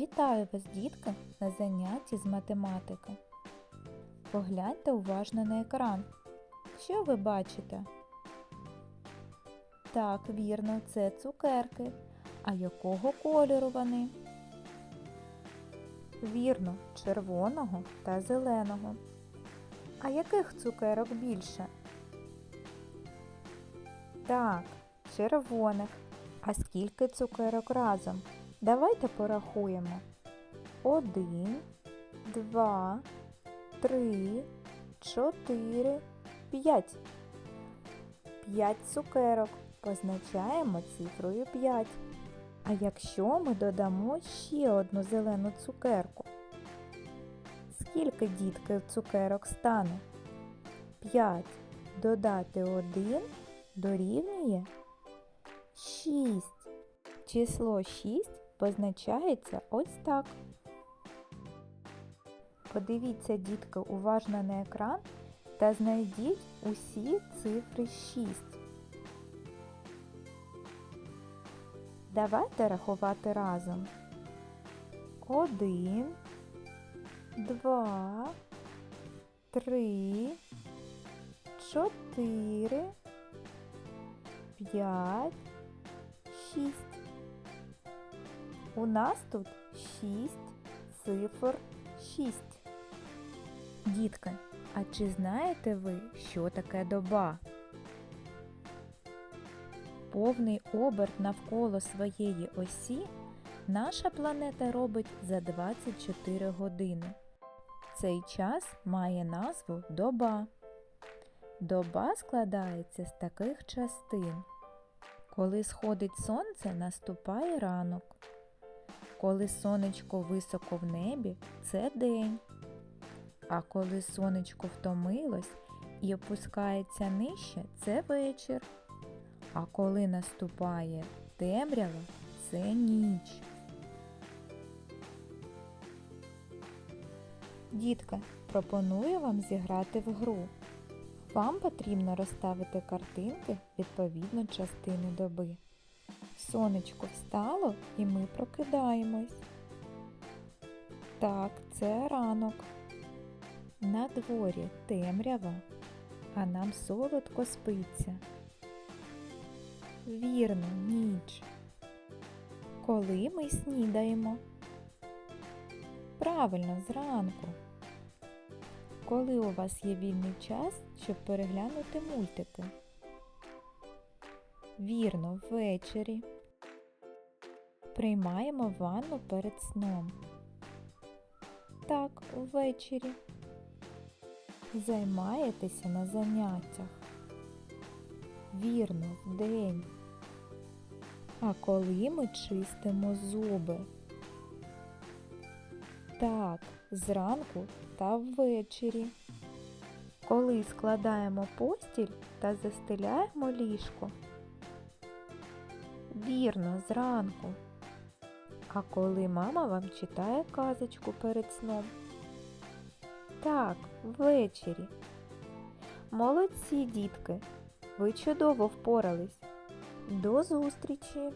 Вітаю вас, дітки, на занятті з математики. Погляньте уважно на екран. Що ви бачите? Так, вірно, це цукерки. А якого кольору вони? Вірно, червоного та зеленого. А яких цукерок більше? Так, червоних. А скільки цукерок разом? Давайте порахуємо. Один, два, три, чотири, п'ять. П'ять цукерок. Позначаємо цифрою 5. А якщо ми додамо ще одну зелену цукерку? Скільки дітки цукерок стане? 5 додати 1 дорівнює 6. Число 6 позначається ось так. Подивіться, дітки, уважно на екран та знайдіть усі цифри 6. Давайте рахувати разом. Один, два, три, чотири, п'ять, шість. У нас тут шість цифр шість. Дітки, а чи знаєте ви, що таке доба? Повний оберт навколо своєї осі наша планета робить за 24 години. Цей час має назву доба. Доба складається з таких частин. Коли сходить сонце, наступає ранок. Коли сонечко високо в небі, це день. А коли сонечко втомилось і опускається нижче, це вечір. А коли наступає темрява, це ніч. Дітка, пропоную вам зіграти в гру. Вам потрібно розставити картинки відповідно частини доби. Сонечко встало і ми прокидаємось. Так, це ранок. На дворі темрява, а нам солодко спиться. Вірно, ніч. Коли ми снідаємо? Правильно, зранку. Коли у вас є вільний час, щоб переглянути мультики? Вірно, ввечері. Приймаємо ванну перед сном. Так, ввечері. Займаєтеся на заняттях. Вірно, вдень. А коли ми чистимо зуби? Так, зранку та ввечері. Коли складаємо постіль та застеляємо ліжко. Вірно, зранку. А коли мама вам читає казочку перед сном? Так, ввечері. Молодці, дітки! Ви чудово впорались. До зустрічі!